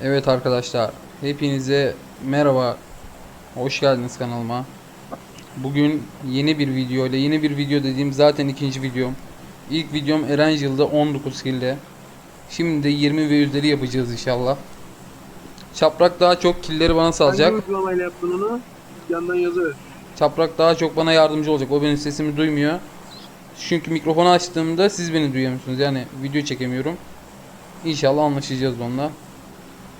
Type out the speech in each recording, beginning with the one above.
Evet arkadaşlar, hepinize merhaba, hoş geldiniz kanalıma. Bugün yeni bir video ile, yeni bir video dediğim zaten ikinci videom. İlk videom Erangel'da 19 kilde. Şimdi de 20 ve üzeri yapacağız inşallah. Çaprak daha çok killeri bana salacak. Hangi uygulamayla yaptın onu? Yandan yazı. Çaprak daha çok bana yardımcı olacak. O benim sesimi duymuyor. Çünkü mikrofonu açtığımda siz beni duyamıyorsunuz. Yani video çekemiyorum. İnşallah anlaşacağız onunla.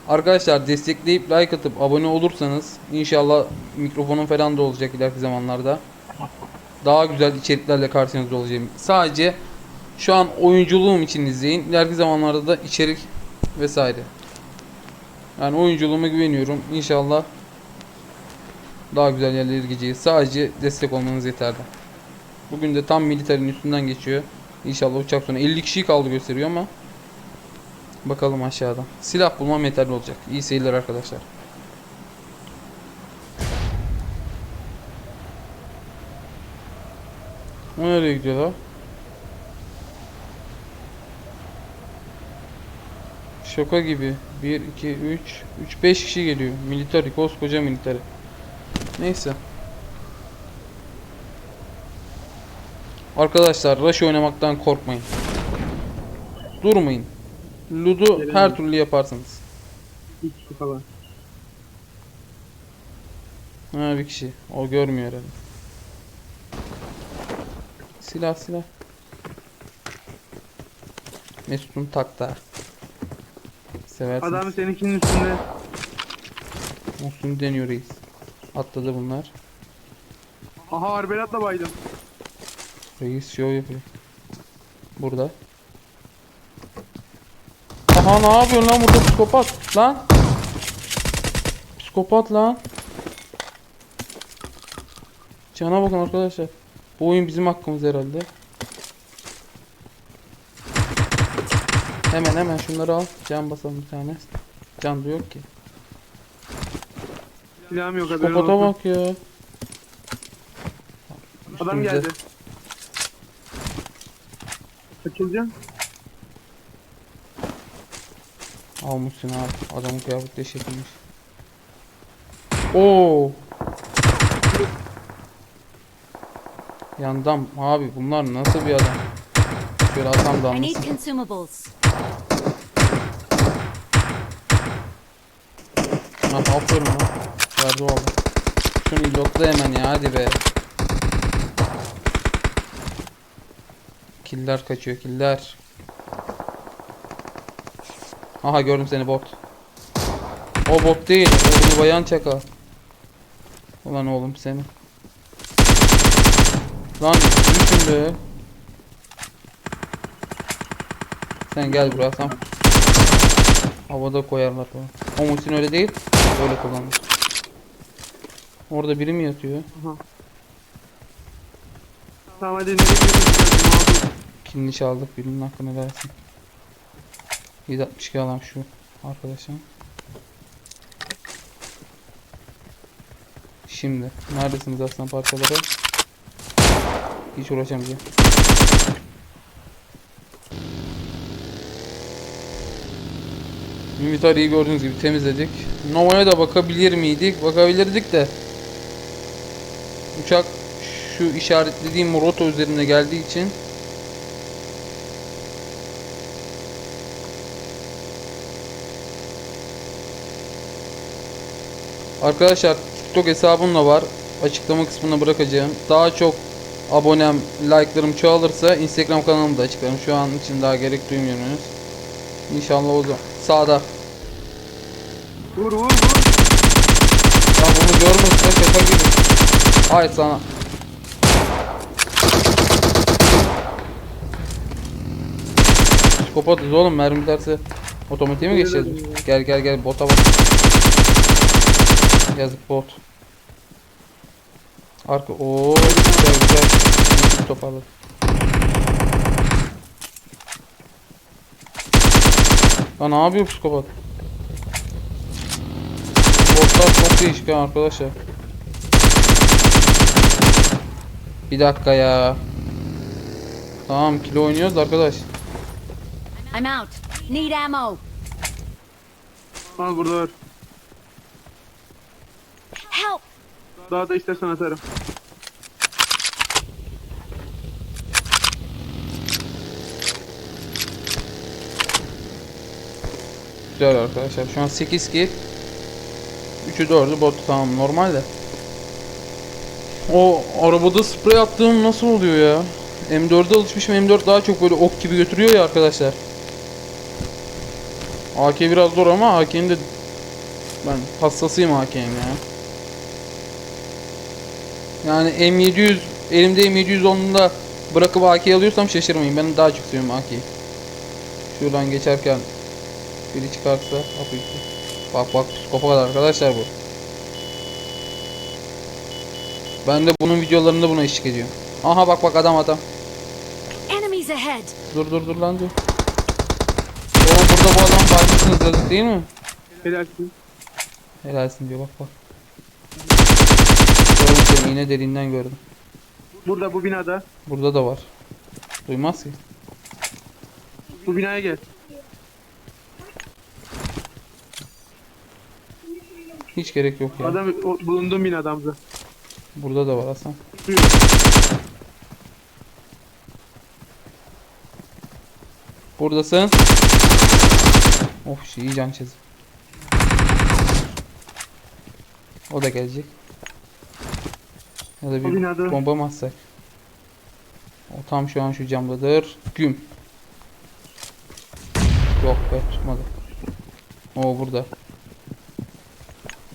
Arkadaşlar destekleyip like atıp abone olursanız inşallah mikrofonum falan da olacak ileriki zamanlarda. Daha güzel içeriklerle karşınızda olacağım. Sadece şu an oyunculuğum için izleyin. İleriki zamanlarda da içerik vesaire. Yani oyunculuğuma güveniyorum. İnşallah daha güzel yerlere gideceğiz. Sadece destek olmanız yeterli. Bugün de tam militerin üstünden geçiyor. İnşallah uçak sonra 50 kişi kaldı gösteriyor ama bakalım aşağıdan. Silah bulmam yeterli olacak. İyi seyirler arkadaşlar. Nereye gidiyor la? Şoka gibi. 1, 2, 3, 3, 5 kişi geliyor. Militari, koskoca militari. Neyse. Arkadaşlar rush oynamaktan korkmayın. Durmayın. Ludu Gelelim. her türlü yaparsınız. İlk su falan. Ha bir kişi. O görmüyor herhalde. Silah silah. Mesut'un takta. Seversiniz. Adam seninkinin üstünde. Olsun deniyor reis. Atladı bunlar. Aha arbelatla baydım. Reis show yapıyor. Burada. Aha ne yapıyorsun lan burada psikopat lan. Psikopat lan. Cana bakın arkadaşlar. Bu oyun bizim hakkımız herhalde. Hemen hemen şunları al. Can basalım bir tane. Can da yok ki. Silahım yok haberin Psikopata olsun. bak ya. Adam Üstümüze. geldi. Açılacağım. Almışsın abi. Adamın kıyafetleri çekilmiş. Oo. Yandan abi bunlar nasıl bir adam? Şöyle atam da. Ha aferin lan. Verdi oğlum. Şunu lokla hemen ya hadi be. Killer kaçıyor killer. Aha gördüm seni bot. O bot değil. O bunu bayan çaka. Ulan oğlum seni. Lan düşün be. Sen gel buraya tamam. Havada koyarlar falan. O mutin öyle değil. Böyle kullanılır. Orada biri mi yatıyor? Tamam hadi nereye gidiyorsun? Kilini çaldık birinin hakkını versin. 762 alan şu arkadaşım. Şimdi neredesiniz aslan parçaları? Hiç uğraşamayacağım. Inventariyi gördüğünüz gibi temizledik. Nova'ya da bakabilir miydik? Bakabilirdik de. Uçak şu işaretlediğim rota üzerine geldiği için Arkadaşlar TikTok hesabım da var. Açıklama kısmına bırakacağım. Daha çok abonem, like'larım çoğalırsa Instagram kanalımı da açıklarım. Şu an için daha gerek duymuyorsunuz. İnşallah o zaman. Sağda. Vur vur vur. Ya bunu görmezse şaka gibi. Hayır sana. Psikopatız oğlum mermi derse otomatiğe mi geçeceğiz? Gel gel gel bota bak. Yazık bot. Arka ooo güzel güzel. Toparladı. Lan ne yapıyor psikopat? Botlar çok değişik ha arkadaşlar. Bir dakika ya. Tamam kilo oynuyoruz da arkadaş. I'm out. Need ammo. Al burada var. Daha da istersen atarım. Güzel arkadaşlar. Şu an 8 kill. 3'ü 4'ü bot tamam normal de. O arabada sprey attığım nasıl oluyor ya? M4'e alışmışım. M4 daha çok böyle ok gibi götürüyor ya arkadaşlar. AK biraz zor ama AK'nin de ben hassasıyım AK'nin ya. Yani M700 elimde M700 olduğunda bırakıp AK alıyorsam şaşırmayın. Ben daha çok seviyorum AK'yi. Şuradan geçerken biri çıkarsa hapı gitti. Bak bak psikopat arkadaşlar bu. Ben de bunun videolarında buna eşlik ediyorum. Aha bak bak adam adam. Dur dur dur lan dur. Oğlum burada bu adam baymışsınız yazık değil mi? Helalsin. Helalsin diyor bak bak. Yine derinden gördüm. Burada bu binada. Burada da var. Duymaz ki. Bu binaya gel. Hiç gerek yok ya. Adam o, bulunduğum binada Hamza. Burada da var Hasan. Buyur. Buradasın. Of şey can çizdi. O da gelecek. Ya da bir binada. bomba mı atsak? O tam şu an şu camdadır. Güm. Yok be tutmadı. O burada.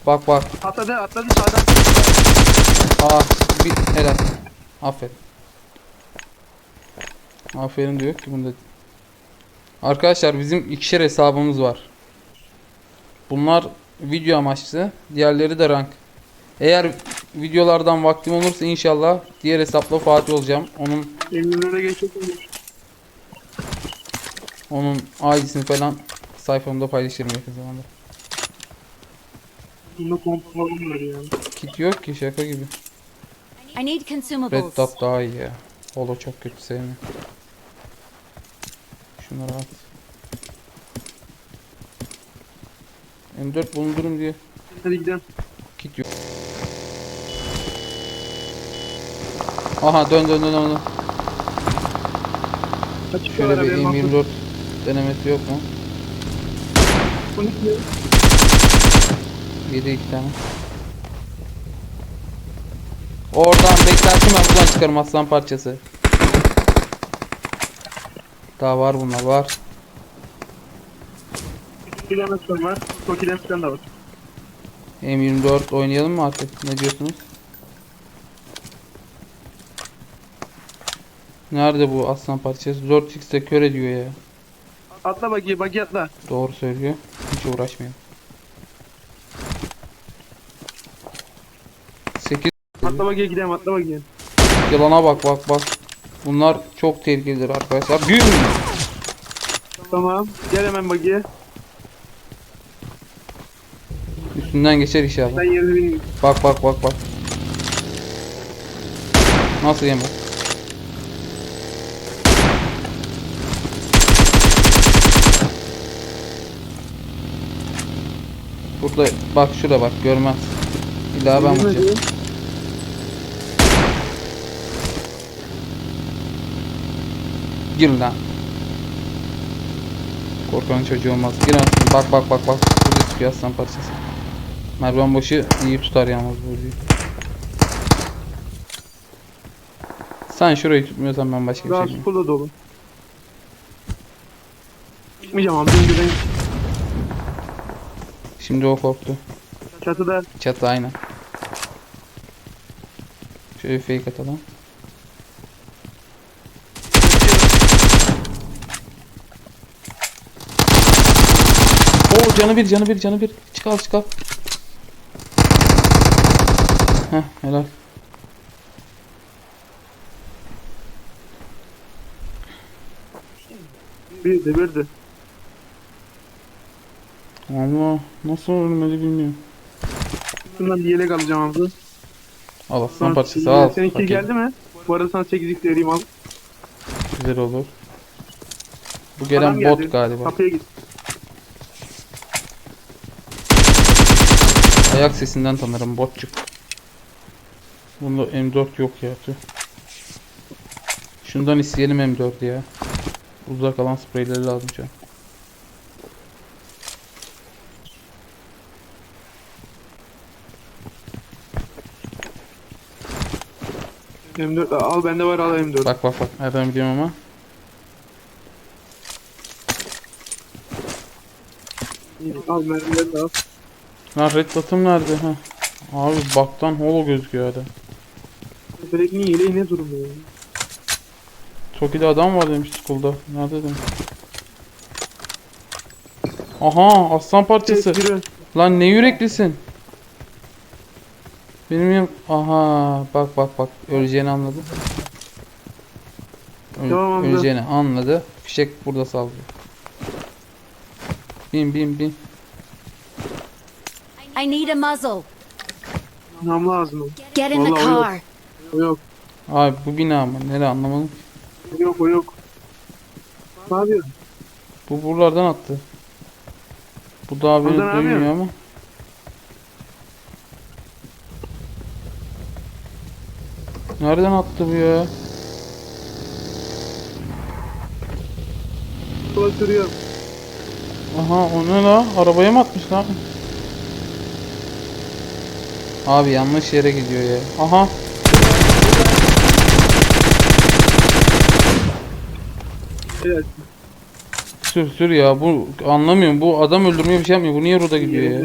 Bak bak. Atladı atladı sağdan. Aa bir helal. Aferin. Aferin diyor ki bunda. Arkadaşlar bizim ikişer hesabımız var. Bunlar video amaçlı. Diğerleri de rank. Eğer videolardan vaktim olursa inşallah diğer hesapla Fatih olacağım. Onun Eminönü'ne geçecek mi? onun ID'sini falan sayfamda paylaşırım yakın zamanda. Bunda var ya. Kit yok ki şaka gibi. I need Red consumables. Dot daha iyi ya. Holo çok kötü sevmiyorum. Şunları at. M4 bulundurum diye Hadi gidelim. kit yok. Aha dön dön dön dön. Açık Şöyle bir haberin olsun. M24 denemesi yok mu? 12 Yedi iki tane. Oradan beklersin ben buradan çıkarım aslan parçası. Daha var bunlar var. kilometre var. Toki'den falan da var. M24 oynayalım mı artık? Ne diyorsunuz? Nerede bu aslan parçası? 4x'te kör ediyor ya. Atla bagi bagi atla. Doğru söylüyor. Hiç uğraşmayayım. 8 Atla bagiye gidelim atla bagiye. yılana bak bak bak. Bunlar çok tehlikelidir arkadaşlar. Mü? Tamam. Gel hemen bagiye. Üstünden geçer inşallah. Ben yerini bilmiyorum. Bak bak bak bak. Nasıl yeme? Burada bak şurada bak görmez. İlla ben vuracağım. Gir lan. Korkanın çocuğu olmaz. Gir lan. Bak bak bak bak. Burada çıkıyor aslan parçası. Mervan başı iyi tutar yalnız bu diyor. Sen şurayı tutmuyorsan ben başka bir şey bilmiyorum. full dolu. Çıkmayacağım abi. Güven. Şimdi o korktu. Çatıda. Çatı aynen. Şöyle fake atalım. Oo canı bir canı bir canı bir. Çıkal çıkal. Heh helal. Bir de bir de. Allah nasıl ölmedi bilmiyorum. Bundan bir yelek alacağım abi. Al aslan parçası al. Seninki geldi mi? Bu arada sana 8'lik vereyim al. Güzel olur. Bu gelen Adam geldi. bot galiba. Kapıya git. Ayak sesinden tanırım botçuk. Bunda M4 yok ya tüh. Şundan isteyelim M4 ya. Uzak kalan spreyleri lazım şu M4 al bende var al M4. Bak bak bak. Nereden biliyorum ama. Al mermileri de al. Lan red dot'um nerede? Ha. Abi baktan holo gözüküyor hala. Tepedekinin yeleği ne durumda ya? Toki'de adam var demiş school'da. Nerede demiş. Aha aslan parçası. Lan ne yüreklisin. Benim yan... Aha bak bak bak öleceğini anladı. Öl- Tamam, öleceğini anladı. Fişek burada sallıyor. Bin bin bin. I need a muzzle. Nam lazım. Get in the car. O yok. Abi bu bina mı? Nereye anlamadım. O yok o yok. Ne yapıyorsun? Bu buralardan attı. Bu daha beni duymuyor ama. Nereden attı bu ya? Sola sürüyor. Aha o ne la? Arabaya mı atmış lan? Abi yanlış yere gidiyor ya. Aha. Evet. Sür sür ya. Bu anlamıyorum. Bu adam öldürmeye bir şey yapmıyor. Bu niye roda gidiyor ya?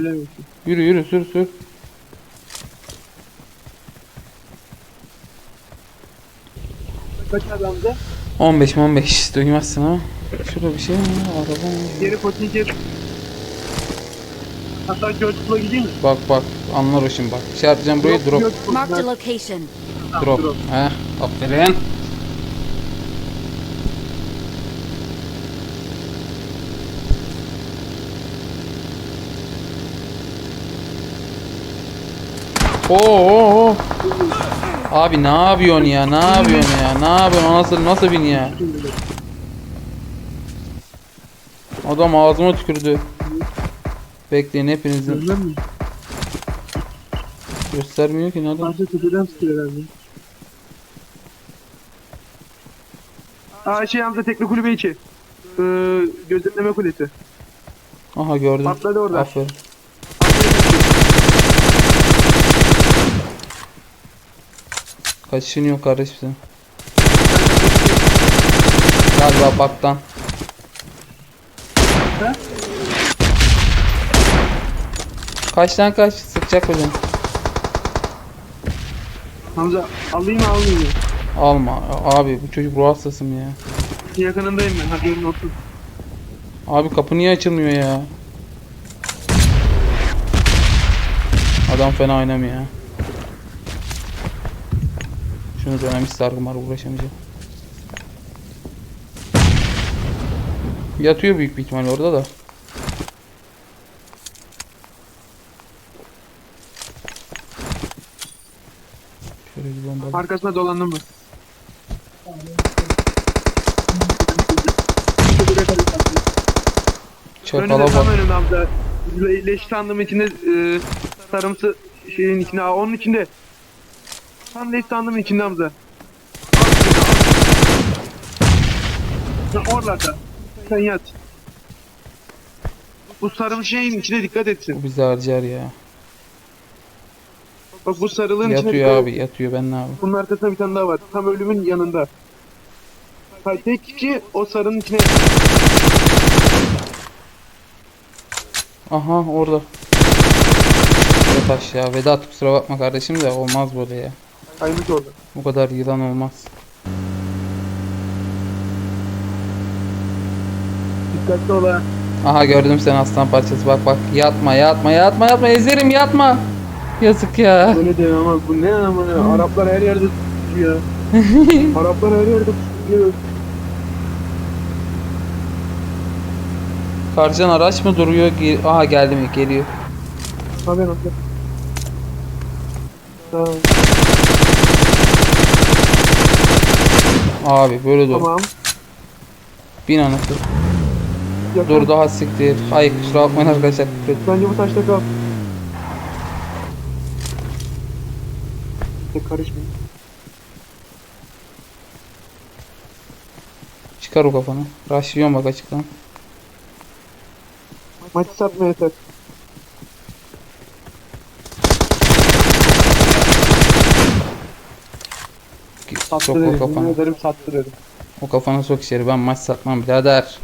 Yürü yürü sür sür. Kaç adamda? 15 mi 15 duymazsın ha. Şurada bir şey mi? Araba mı? Geri potin gir. Hatta George'la gideyim mi? Bak bak anlar o şimdi bak. İşaretleyeceğim burayı Yok, drop. Marked a ben- location. Drop. drop. Heh aferin. Oo, oo, oo. Abi ne yapıyorsun ya? Ne yapıyorsun ya? Ne yapıyorsun? Nasıl nasıl bin ya? Adam ağzıma tükürdü. Bekleyin hepinizin göstermiyor ki nereden? Sadece tepeden tutuyor herhalde. Aa şey Hamza tekne kulübe içi. Ee, gözetleme kulesi. Aha gördüm. Patladı orada. Aferin. Kaçışın yok kardeşim senin. Galiba baktan. Ha? Kaç sıkacak hocam. Hamza alayım mı almayayım mı? Alma abi bu çocuk ruh hastası mı ya? Yakınındayım ben. Hadi yorum olsun. Abi kapı niye açılmıyor ya? Adam fena oynamıyor ya. Şunu dönemiş sargım var uğraşamayacağım. Yatıyor büyük bir ihtimal orada da. Şöyle bir bomba. Arkasına dolandım mı? Çakala Önünde tam bak. önümde Hamza. Le leş sandığım içinde e, sarımsı şeyin içinde. Onun içinde. Tam leş sandığım içinde Hamza. Ha, Oralarda. Sen yat. Bu sarım şeyin içine dikkat etsin. Bu bizi harcar ya. Bak bu sarılığın içine Yatıyor dikkat abi yatıyor ben ne yapayım. Bunun arkasında bir tane daha var. Tam ölümün yanında. Ha, tek kişi o sarının içine Aha orada. Yat aşağı. Vedat kusura bakma kardeşim de olmaz böyle ya. Kaymış orada. Bu kadar yılan olmaz. Dikkatli ol ha. Aha gördüm seni aslan parçası bak bak. Yatma yatma yatma yatma ezerim yatma. Yazık ya. Öyle de ama bu ne ama ne? Araplar her yerde tutuyor. Araplar her yerde tutuyor. Karşıdan araç mı duruyor? Ge- Aha geldi mi? Geliyor. Haber haber. Ha, Abi böyle dur. Tamam. Bin anasını. Dur daha siktir. Hayır kusura bakmayın arkadaşlar. Bence bu taşta kal. Tek karışmayın. Çıkar o kafanı. Raşlıyorum bak açıktan. Maçı satmaya tak. Sattı Sok o dedim. kafanı. Yemin ederim sattı dedim. O kafana sok içeri. Ben maç satmam birader.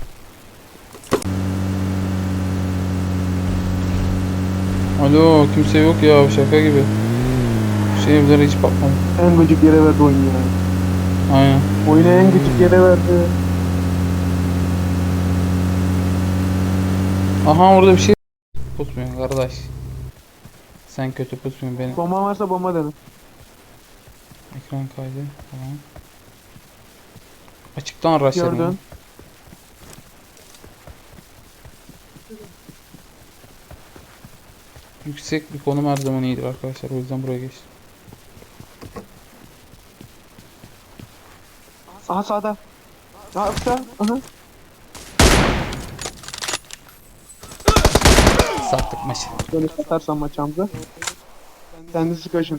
Alo kimse yok ya şaka gibi. Şu evlere hiç bakmadım. En gıcık yere verdi oyunu ya. Aynen. Oyunu en gıcık yere verdi. Aha orada bir şey pusmuyor kardeş. Sen kötü pusmuyorsun benim. Bomba varsa bomba dene. Ekran kaydı. Tamam. Açıktan rushlarım. Gördün. Yüksek bir konum her zaman iyidir arkadaşlar. O yüzden buraya geçtim. Aha sağda. Aha sağ. Aha. Sattık maçı. Böyle satarsan maçımıza. Kendisi kaşın.